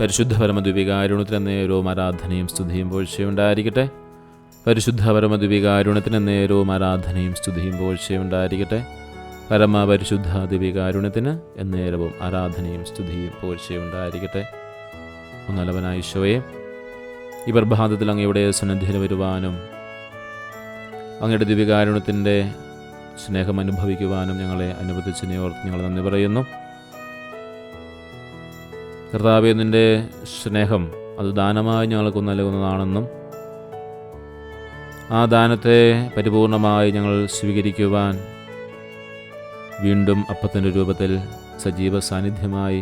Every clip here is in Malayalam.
പരിശുദ്ധ പരമദ്വികാരുണത്തിന് നേരവും ആരാധനയും സ്തുതിയും പോഴ്ചയുണ്ടായിരിക്കട്ടെ. പരിശുദ്ധ പരമദ്വികാരുണത്തിന് നേരവും ആരാധനയും സ്തുതിയും പോഴ്ചയുണ്ടായിരിക്കട്ടെ. പരമ പരിശുദ്ധ ദിവികാരുണ്യത്തിന് എന്നേരവും ആരാധനയും സ്തുതിയും പോഴ്ചയുണ്ടായിരിക്കട്ടെ. ഒന്നലവനായ ഈശോയെ ഈ പ്രഭാതത്തിൽ അങ്ങയുടെ സന്നിധിയിൽ വരുവാനും അങ്ങയുടെ ദിവികാരുണ്യത്തിന്റെ സ്നേഹം അനുഭവിക്കുവാനും ഞങ്ങളെ അനുവദിച്ചതിനെ ഓർത്ത് ഞങ്ങൾ നന്ദി പറയുന്നു. കർത്താവെ നിന്റെ സ്നേഹം അത് ദാനമായി ഞങ്ങൾക്ക് നൽകുന്നതാണെന്നും ആ ദാനത്തെ പരിപൂർണമായി ഞങ്ങൾ സ്വീകരിക്കുവാൻ വീണ്ടും അപ്പത്തിന്റെ രൂപത്തിൽ സജീവ സാന്നിധ്യമായി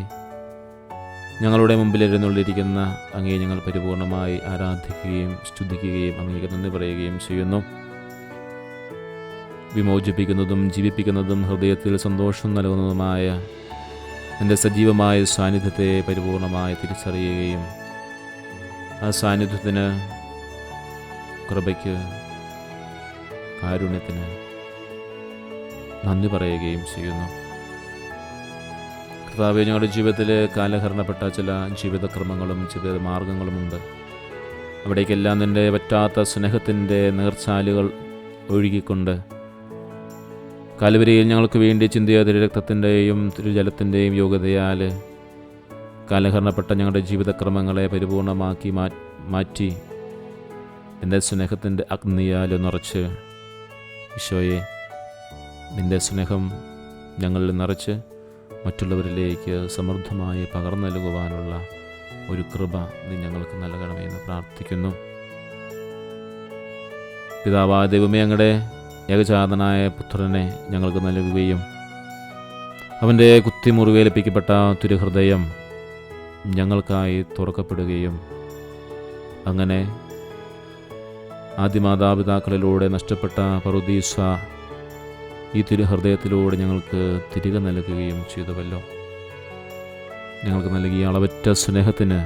ഞങ്ങളുടെ മുമ്പിൽ എഴുന്നള്ളിരിക്കുന്ന അങ്ങേ ഞങ്ങൾ പരിപൂർണമായി ആരാധിക്കുകയും സ്തുതിക്കുകയും അങ്ങേക്ക് നന്ദി പറയുകയും ചെയ്യുന്നു. വിമോചിപ്പിക്കുന്നതും ജീവിപ്പിക്കുന്നതും ഹൃദയത്തിൽ സന്തോഷം നൽകുന്നതുമായ എന്റെ സജീവമായ സാന്നിധ്യത്തെ പരിപൂർണമായി തിരിച്ചറിയുകയും ആ സാന്നിധ്യത്തിന് കൃപയ്ക്ക് കാരുണ്യത്തിന് നന്ദി പറയുകയും ചെയ്യുന്നു. കർത്താവ് ഞങ്ങളുടെ ജീവിതത്തിൽ കാലഹരണപ്പെട്ട ചില ജീവിതക്രമങ്ങളും ചില മാർഗങ്ങളുമുണ്ട്. അവിടേക്കെല്ലാം നിന്റെ പറ്റാത്ത സ്നേഹത്തിന്റെ നേർച്ചാലുകൾ ഒഴുകിക്കൊണ്ട് കാലുവരിയിൽ ഞങ്ങൾക്ക് വേണ്ടി ചിന്തിയ തിരുരക്തത്തിന്റെയും തിരുജലത്തിന്റെയും യോഗ്യതയാൽ കാലഹരണപ്പെട്ട ഞങ്ങളുടെ ജീവിതക്രമങ്ങളെ പരിപൂർണമാക്കി മാറ്റി എന്റെ സ്നേഹത്തിന്റെ അഗ്നിയാൽ നിറച്ച് ഈശോയെ നിന്റെ സ്നേഹം ഞങ്ങളിൽ നിറച്ച് മറ്റുള്ളവരിലേക്ക് സമൃദ്ധമായി പകർന്നു നൽകുവാനുള്ള ഒരു കൃപ നീ ഞങ്ങൾക്ക് നൽകണമെന്ന് പ്രാർത്ഥിക്കുന്നു. പിതാവായ ദൈവമേ അങ്ങയുടെ ഏകജാതനായ പുത്രനെ ഞങ്ങൾക്ക് നൽകുകയും അവന്റെ കുത്തിമുറിവേൽപ്പിക്കപ്പെട്ട തിരുഹൃദയം ഞങ്ങൾക്കായി തുറക്കപ്പെടുകയും അങ്ങനെ ആദ്യമാതാപിതാക്കളിലൂടെ നഷ്ടപ്പെട്ട പറുദീസ ഈ തിരുഹൃദയത്തിലൂടെ ഞങ്ങൾക്ക് തിരികെ നൽകുകയും ചെയ്തുവല്ലോ. ഞങ്ങൾക്ക് നൽകിയ അളവറ്റ സ്നേഹത്തിന്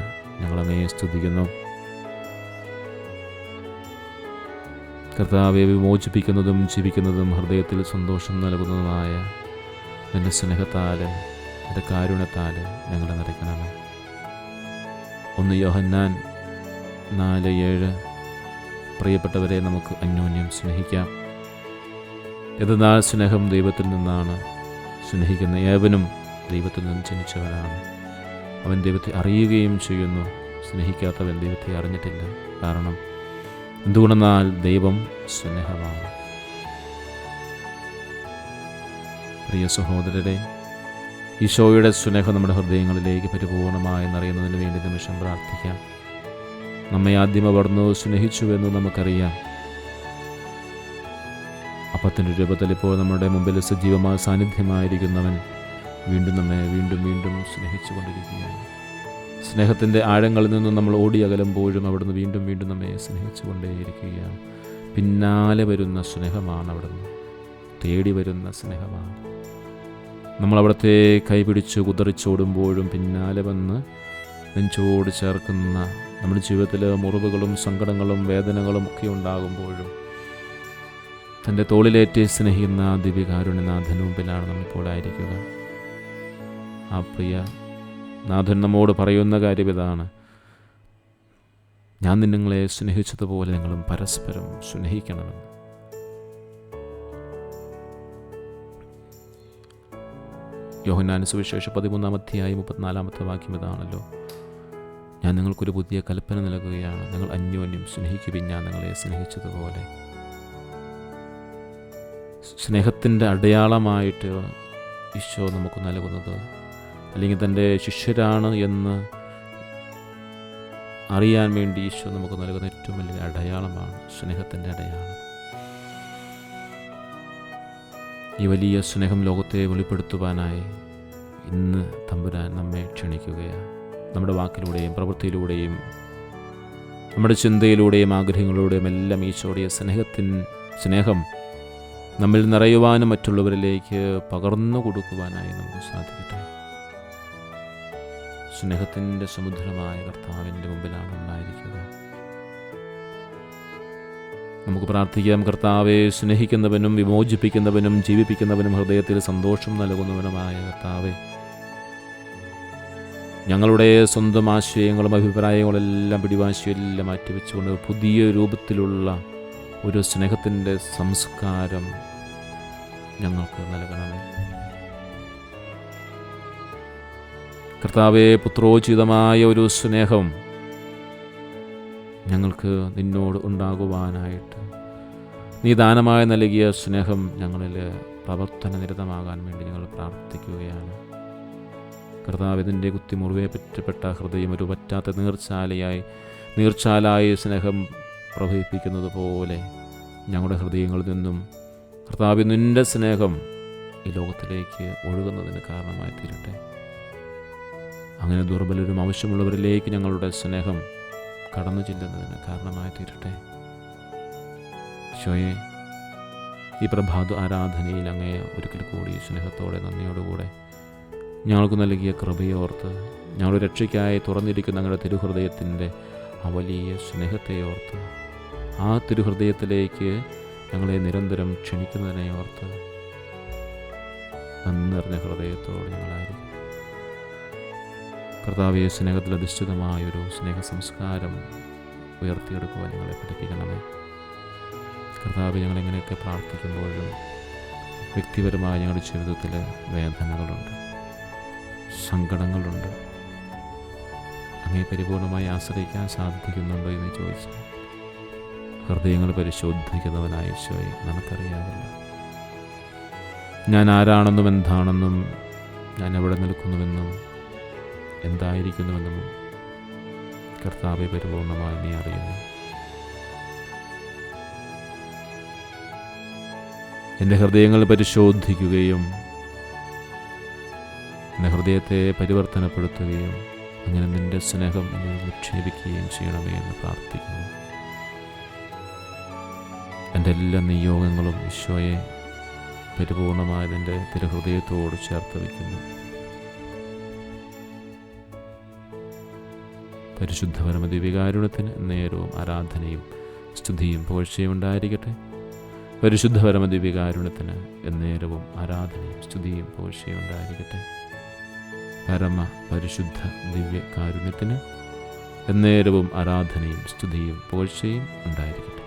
ഞങ്ങളങ്ങനെ സ്തുതിക്കുന്നു. കർത്താവെ വിമോചിപ്പിക്കുന്നതും ജീവിക്കുന്നതും ഹൃദയത്തിൽ സന്തോഷം നൽകുന്നതുമായ നിന്റെ സ്നേഹത്താൽ എന്റെ കാരുണ്യത്താൽ ഞങ്ങളെ നിറയ്ക്കണമേ. ഒന്ന് യോഹന്നാൻ നാല് ഏഴ്. പ്രിയപ്പെട്ടവരെ നമുക്ക് അന്യോന്യം സ്നേഹിക്കാം. എന്നാൽ സ്നേഹം ദൈവത്തിൽ നിന്നാണ്. സ്നേഹിക്കുന്ന ഏവനും ദൈവത്തിൽ നിന്ന് ജനിച്ചവനാണ് അവൻ ദൈവത്തെ അറിയുകയും ചെയ്യുന്നു. സ്നേഹിക്കാത്തവൻ ദൈവത്തെ അറിഞ്ഞിട്ടില്ല. കാരണം എന്തുകൊണ്ടെന്നാൽ ദൈവം സ്നേഹമാണ് പ്രിയ സഹോദരരെ ഈശോയുടെ സ്നേഹം നമ്മുടെ ഹൃദയങ്ങളിലേക്ക് പരിപൂർണമായി വേണ്ടി നിമിഷം പ്രാർത്ഥിക്കാം. നമ്മെ ആദ്യം അവിടുന്ന് സ്നേഹിച്ചുവെന്ന് നമുക്കറിയാം. അപ്പത്തിന്റെ രൂപത്തിൽ ഇപ്പോൾ നമ്മുടെ മുമ്പിൽ സജീവമായ സാന്നിധ്യമായിരിക്കുന്നവൻ വീണ്ടും നമ്മെ വീണ്ടും വീണ്ടും സ്നേഹിച്ചു കൊണ്ടിരിക്കുകയാണ് സ്നേഹത്തിന്റെ ആഴങ്ങളിൽ നിന്നും നമ്മൾ ഓടി അകലുമ്പോഴും അവിടുന്ന് വീണ്ടും വീണ്ടും നമ്മെ സ്നേഹിച്ചു കൊണ്ടേയിരിക്കുക പിന്നാലെ വരുന്ന സ്നേഹമാണ് അവിടുന്ന്. തേടി വരുന്ന സ്നേഹമാണ്. നമ്മൾ അവിടുത്തെ കൈപിടിച്ച് കുതറിച്ചോടുമ്പോഴും പിന്നാലെ വന്ന് നെഞ്ചോട് ചേർക്കുന്ന നമ്മുടെ ജീവിതത്തിൽ മുറിവുകളും സങ്കടങ്ങളും വേദനകളും ഒക്കെ ഉണ്ടാകുമ്പോഴും തന്റെ തോളിലേറ്റ് സ്നേഹിക്കുന്ന ദിവ്യകാരുണ്യനാഥന് മുമ്പിലാണ് നമ്മളിപ്പോഴായിരിക്കുക ആ പ്രിയ നാഥൻ നമ്മോട് പറയുന്ന കാര്യം ഇതാണ്. ഞാൻ നിങ്ങളെ സ്നേഹിച്ചതുപോലെ നിങ്ങളും പരസ്പരം സ്നേഹിക്കണമെന്ന്. യോഹനാന സുവിശേഷ പതിമൂന്നാം അധ്യായം മുപ്പത്തിനാലാമത്തെ വാക്യം ഇതാണല്ലോ. ഞാൻ നിങ്ങൾക്കൊരു പുതിയ കൽപ്പന നൽകുകയാണ്. നിങ്ങൾ അന്യോന്യം സ്നേഹിക്കുവിൻ. ഞാൻ നിങ്ങളെ സ്നേഹിച്ചതുപോലെ. സ്നേഹത്തിന്റെ അടയാളമായിട്ട് ഈശോ നമുക്ക് നൽകുന്നത് അല്ലെങ്കിൽ തന്റെ ശിഷ്യരാണ് എന്ന് അറിയാൻ വേണ്ടി ഈശോ നമുക്ക് നൽകുന്ന ഏറ്റവും വലിയ അടയാളമാണ് സ്നേഹത്തിന്റെ അടയാളം. ഈ വലിയ സ്നേഹം ലോകത്തെ വെളിപ്പെടുത്തുവാനായി ഇന്ന് തമ്പുരാൻ നമ്മെ ക്ഷണിക്കുകയാണ്. നമ്മുടെ വാക്കിലൂടെയും പ്രവൃത്തിയിലൂടെയും നമ്മുടെ ചിന്തയിലൂടെയും ആഗ്രഹങ്ങളിലൂടെയും എല്ലാം ഈശോയുടെ സ്നേഹത്തിൻ സ്നേഹം നമ്മിൽ നിറയുവാനും മറ്റുള്ളവരിലേക്ക് പകർന്നു കൊടുക്കുവാനായി നമുക്ക് സാധിക്കട്ടെ. സ്നേഹത്തിന്റെ സമുദ്രമായ കർത്താവിന്റെ മുമ്പിലാണ് ഉണ്ടായിരിക്കുക. നമുക്ക് പ്രാർത്ഥിക്കാം കർത്താവെ സ്നേഹിക്കുന്നവനും വിമോചിപ്പിക്കുന്നവനും ജീവിപ്പിക്കുന്നവനും ഹൃദയത്തിൽ സന്തോഷം നൽകുന്നവനുമായ കർത്താവെ. ഞങ്ങളുടെ സ്വന്തം ആശയങ്ങളും അഭിപ്രായങ്ങളെല്ലാം പിടിവാശിയെല്ലാം മാറ്റിവെച്ചുകൊണ്ട് പുതിയ രൂപത്തിലുള്ള ഒരു സ്നേഹത്തിന്റെ സംസ്കാരം ഞങ്ങൾക്ക് നൽകണമേ. കർത്താവെ പുത്രോചിതമായ ഒരു സ്നേഹം ഞങ്ങൾക്ക് നിന്നോട് ഉണ്ടാകുവാനായിട്ട്. നീ ദാനമായി നൽകിയ സ്നേഹം ഞങ്ങളിൽ പ്രവർത്തന നിരതമാകാൻ വേണ്ടി ഞങ്ങൾ പ്രാർത്ഥിക്കുകയാണ്. കർത്താവ് ഇതിന്റെ കുത്തി മുറിവേ പറ്റപ്പെട്ട ഹൃദയം ഒരു പറ്റാത്ത നീർച്ചാലയായി നീർച്ചാലായ സ്നേഹം പ്രവഹിപ്പിക്കുന്നത് പോലെ ഞങ്ങളുടെ ഹൃദയങ്ങളിൽ നിന്നും കർത്താവ് നിന്റെ സ്നേഹം ഈ ലോകത്തിലേക്ക് ഒഴുകുന്നതിന് കാരണമായി തീരട്ടെ അങ്ങനെ ദുർബലരും ആവശ്യമുള്ളവരിലേക്ക് ഞങ്ങളുടെ സ്നേഹം കടന്നു ചെല്ലുന്നതിന് കാരണമായി തീരട്ടെ ഷോയെ ഈ പ്രഭാത ആരാധനയിൽ അങ്ങേ ഒരിക്കൽ കൂടി സ്നേഹത്തോടെ നന്ദിയോടുകൂടെ ഞങ്ങൾക്ക് നൽകിയ കൃപയോർത്ത് ഞങ്ങളുടെ രക്ഷയ്ക്കായി തുറന്നിരിക്കുന്ന ഞങ്ങളുടെ തിരുഹൃദയത്തിന്റെ ആ വലിയ സ്നേഹത്തെ ഓർത്ത് ആ തിരുഹൃദയത്തിലേക്ക് ഞങ്ങളെ നിരന്തരം ക്ഷണിക്കുന്നതിനെ ഓർത്ത് നന്ദി നിറഞ്ഞ ഹൃദയത്തോടെ ഞങ്ങളായിരിക്കും. കർത്താവിയെ സ്നേഹത്തിൽ അധിഷ്ഠിതമായൊരു സ്നേഹ സംസ്കാരം ഉയർത്തിയെടുക്കുവാൻ ഞങ്ങളെ പഠിപ്പിക്കണമേ. കർത്താവ് ഞങ്ങളെങ്ങനെയൊക്കെ പ്രാർത്ഥിക്കുമ്പോഴും വ്യക്തിപരമായ ഞങ്ങളുടെ ജീവിതത്തിൽ വേദനകളുണ്ട് സങ്കടങ്ങളുണ്ട്. അങ്ങേ പരിപൂർണമായി ആശ്രയിക്കാൻ സാധിക്കുന്നുണ്ടോ എന്ന് ചോദിച്ചു ഹൃദയങ്ങൾ പരിശോധിക്കുന്നവനായ ഈശോയെ നമുക്കറിയാമല്ലോ. ഞാൻ ആരാണെന്നും എന്താണെന്നും ഞാൻ എവിടെ നിൽക്കുന്നുവെന്നും എന്തായിരിക്കുന്നുവെന്നും കർത്താവെ പരിപൂർണമായി നീ അറിയുന്നു. എന്റെ ഹൃദയങ്ങൾ പരിശോധിക്കുകയും എന്റെ ഹൃദയത്തെ പരിവർത്തനപ്പെടുത്തുകയും അങ്ങനെ നിന്റെ സ്നേഹം എന്നിൽ നിക്ഷേപിക്കുകയും ചെയ്യണമേ എന്ന് പ്രാർത്ഥിക്കുന്നു. എന്റെ എല്ലാ നിയോഗങ്ങളും ഈശോയെ പരിപൂർണമായതിന്റെ തിരുഹൃദയത്തോട് ചേർത്ത് വയ്ക്കുന്നു. പരിശുദ്ധ പരമദിവികാരുണത്തിന് നേരവും ആരാധനയും സ്തുതിയും പുകഴ്ചയും ഉണ്ടായിരിക്കട്ടെ. പരിശുദ്ധ പരമദിവികാരുണത്തിന് നേരവും ആരാധനയും സ്തുതിയും പുകഴ്ചയും ഉണ്ടായിരിക്കട്ടെ. പരമ പരിശുദ്ധ ദിവ്യ കാരുണ്യത്തിന് എന്നേരവും ആരാധനയും സ്തുതിയും പുകഴ്ചയും ഉണ്ടായിരിക്കട്ടെ.